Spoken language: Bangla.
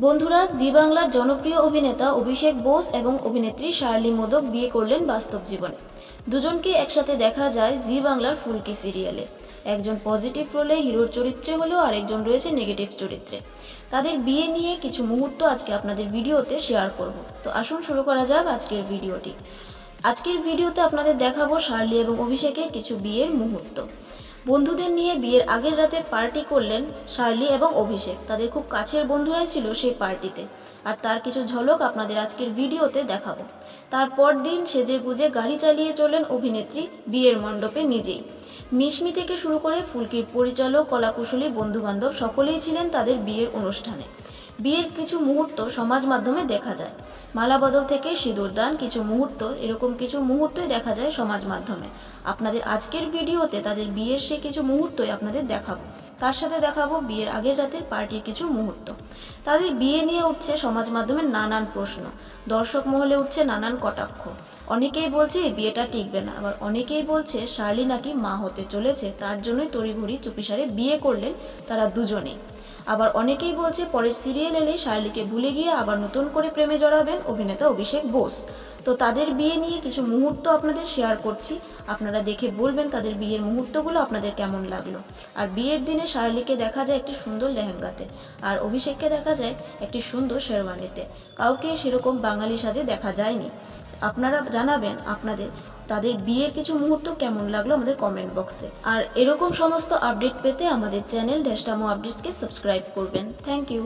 বন্ধুরা, জি বাংলার জনপ্রিয় অভিনেতা অভিষেক বোস এবং অভিনেত্রী শার্লি মোদক বিয়ে করলেন বাস্তব জীবনে। দুজনকে একসাথে দেখা যায় জি বাংলার ফুলকি সিরিয়ালে। একজন পজিটিভ রোলে হিরোর চরিত্রে হলেও আরেকজন রয়েছে নেগেটিভ চরিত্রে। তাদের বিয়ে নিয়ে কিছু মুহূর্ত আজকে আপনাদের ভিডিওতে শেয়ার করব। তো আসুন শুরু করা যাক আজকের ভিডিওটি। আজকের ভিডিওতে আপনাদের দেখাবো শার্লি এবং অভিষেকের কিছু বিয়ের মুহূর্ত। বন্ধুদের নিয়ে বিয়ের আগের রাতে পার্টি করলেন শার্লি এবং অভিষেক। তাদের খুব কাছের বন্ধুরাই ছিল সেই পার্টিতে। আর তার কিছু ঝলক আপনাদের আজকের ভিডিওতে দেখাবো। তারপর দিন সেজে গুজে গাড়ি চালিয়ে চলেন অভিনেত্রী বিয়ের মণ্ডপে নিজেই। মিশমি থেকে শুরু করে ফুলকির পরিচালক, কলাকুশলী, বন্ধুবান্ধব সকলেই ছিলেন তাদের বিয়ের অনুষ্ঠানে। বিয়ের কিছু মুহূর্ত সমাজ মাধ্যমে দেখা যায়। মালাবদল থেকে সিঁদুরদান কিছু মুহূর্ত, এরকম কিছু মুহূর্তই দেখা যায় সমাজ মাধ্যমে। আপনাদের আজকের ভিডিওতে তাদের বিয়ের সে কিছু মুহূর্তই আপনাদের দেখাবো। তার সাথে দেখাবো বিয়ের আগের রাতের পার্টির কিছু মুহূর্ত। তাদের বিয়ে নিয়ে উঠছে সমাজ মাধ্যমে নানান প্রশ্ন। দর্শক মহলে উঠছে নানান কটাক্ষ। অনেকেই বলছে বিয়েটা টিকবে না। আবার অনেকেই বলছে, শার্লি নাকি মা হতে চলেছে, তার জন্যই তড়িঘড়ি চুপিসারে বিয়ে করলেন তারা দুজনেই। আবার অনেকেই বলছে পরের সিরিয়াল এলে শার্লিকে ভুলে গিয়ে আবার নতুন করে প্রেমে জড়াবেন অভিনেতা অভিষেক বোস। তো তাদের বিয়ে নিয়ে কিছু মুহূর্ত আপনাদের শেয়ার করছি। আপনারা দেখে বলবেন তাদের বিয়ের মুহূর্তগুলো আপনাদের কেমন লাগল। আর বিয়ের দিনে শার্লিকে দেখা যায় একটি সুন্দর লেহেঙ্গাতে, আর অভিষেককে দেখা যায় একটি সুন্দর শেরওয়ানিতে। কাউকে সেরকম বাঙালি সাজে দেখা যায়নি। আপনারা জানাবেন আপনাদের, তাদের বিয়ের কিছু মুহূর্ত কেমন লাগল আমাদের কমেন্ট বক্সে আর এরকম সমস্ত আপডেট পেতে আমাদের চ্যানেল ড্যাশটামো আপডেটসকে সাবস্ক্রাইব করবেন। Thank you